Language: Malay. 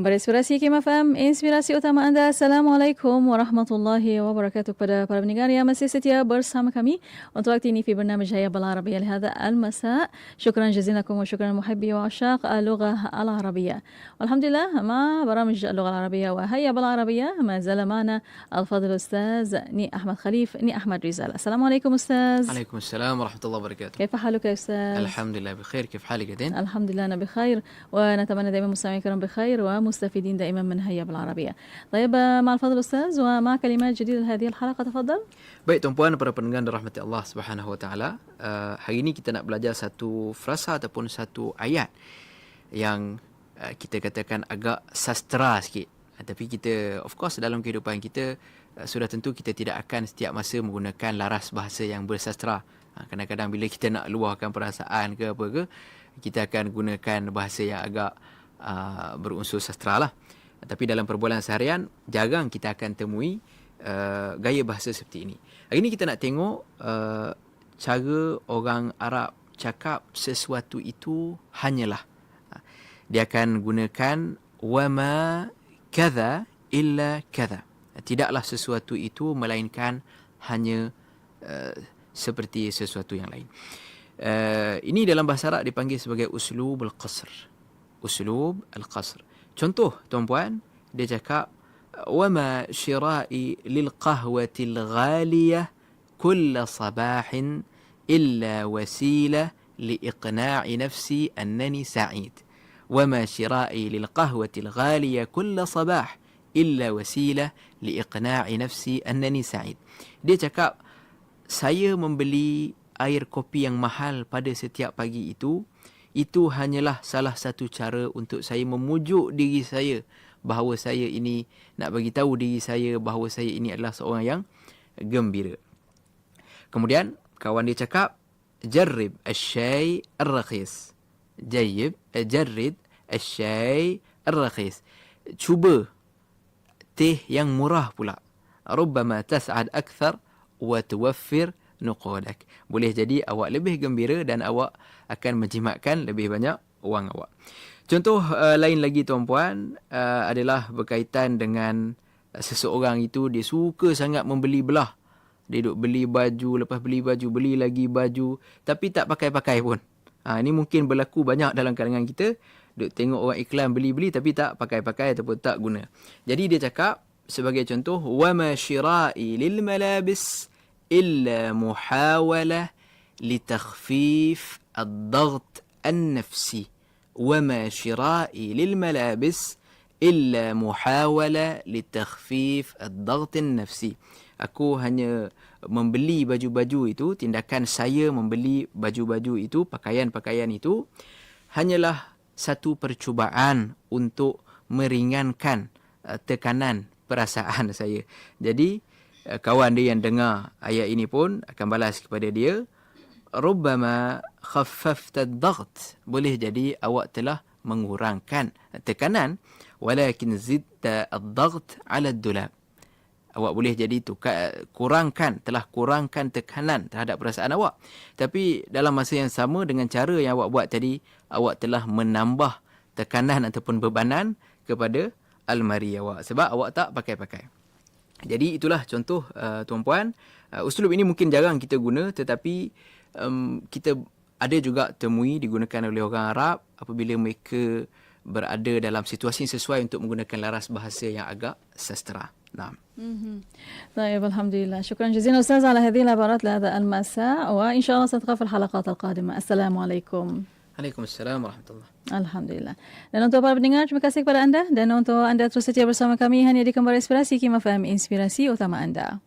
Kembali inspirasi Kim FM, inspirasi utama anda. Assalamualaikum warahmatullahi wabarakatuh kepada para pendengar yang masih setia bersama kami untuk waktu ini في برنامج هيا بالعربية لهذا المساء. شكرا جزيلا لكم وشكرا محبي وعشاق اللغة العربية. والحمد لله مع برامج اللغة العربية وهيا بالعربية ما زال معنا الفاضل الأستاذ ني أحمد خليف ني أحمد رزال. السلام عليكم أستاذ. عليكم السلام ورحمة الله وبركاته. كيف حالك يا أستاذ؟ الحمد لله بخير كيف حالك دين؟ الحمد لله أنا بخير ونتمنى دائما مستمعين الكرام بخير ومستفيدين دائما من هيا بالعربية طيب مع الفضل أستاذ ومع كلمات جديدة لهذه الحلقة تفضل Baik tuan-puan para pendengar dirahmati Allah Subhanahu wa taala. Uh, hari ini kita nak belajar satu frasa ataupun satu ayat yang uh, kita katakan agak sastra sikit. Uh, tapi kita of course dalam kehidupan kita uh, sudah tentu kita tidak akan setiap masa menggunakan laras bahasa yang bersastra. Uh, kadang-kadang bila kita nak luahkan perasaan ke apa ke, kita akan gunakan bahasa yang agak uh, berunsur sastra lah. Tapi dalam perbualan seharian jarang kita akan temui uh, gaya bahasa seperti ini. Hari ini kita nak tengok uh, cara orang Arab cakap sesuatu itu hanyalah. Uh, dia akan gunakan wama kadha illa kadha. Tidaklah sesuatu itu melainkan hanya uh, seperti sesuatu yang lain. Uh, ini dalam bahasa Arab dipanggil sebagai uslub al-qasr. Al-qasr. Contoh tuan-puan, dia cakap وما شرائي للقهوة الغالية كل صباح إلا وسيلة لإقناع نفسي أنني سعيد وما شرائي للقهوة الغالية كل صباح إلا وسيلة لإقناع نفسي أنني سعيد dia cakap saya membeli air kopi yang mahal pada setiap pagi itu itu hanyalah salah satu cara untuk saya memujuk diri saya bahawa saya ini nak bagi tahu diri saya bahawa saya ini adalah seorang yang gembira. Kemudian kawan dia cakap jarrib asy-syai ar-rakhis. Jarrid asy-syai ar-rakhis. Cuba teh yang murah pula. Rubbama tas'ad akthar wa tuwaffir nuqudak. Boleh jadi awak lebih gembira dan awak akan menjimatkan lebih banyak wang awak. Contoh uh, lain lagi tuan-puan uh, adalah berkaitan dengan uh, seseorang itu dia suka sangat membeli belah. Dia duk beli baju, lepas beli baju, beli lagi baju tapi tak pakai-pakai pun. Ha, ini mungkin berlaku banyak dalam kalangan kita. Duk tengok orang iklan beli-beli tapi tak pakai-pakai ataupun tak guna. Jadi dia cakap sebagai contoh shira'i lil malabis إلا محاولة لتخفيف الضغط النفسي وما شرائي للملابس إلا محاولة لتخفيف الضغط النفسي Aku hanya membeli baju-baju itu, tindakan saya membeli baju-baju itu, pakaian-pakaian itu, hanyalah satu percubaan untuk meringankan uh, tekanan perasaan saya. Jadi, Eh, kawan dia yang dengar ayat ini pun akan balas kepada dia rubbama khaffafta ad-daght. Boleh jadi awak telah mengurangkan tekanan. Walakin zidta ad-daght ala ad-dulab. Awak boleh jadi tu kurangkan telah kurangkan tekanan terhadap perasaan awak. Tapi dalam masa yang sama dengan cara yang awak buat tadi awak telah menambah tekanan ataupun bebanan kepada almari awak. Sebab awak tak pakai-pakai jadi itulah contoh uh, tuan-puan. Uh, uslub ini mungkin jarang kita guna tetapi um, kita ada juga temui digunakan oleh orang Arab apabila mereka berada dalam situasi yang sesuai untuk menggunakan laras bahasa yang agak sastra. نعم. طيب الحمد لله شكرا جزيلا أستاذ على هذه العبارات لهذا المساء وإن شاء الله سنتقابل في الحلقات القادمة السلام عليكم Waalaikumsalam warahmatullahi Alhamdulillah. Dan untuk para pendengar, terima kasih kepada anda. Dan untuk anda terus setia bersama kami hanya di Kembali Inspirasi, Kim FM, Inspirasi Utama Anda.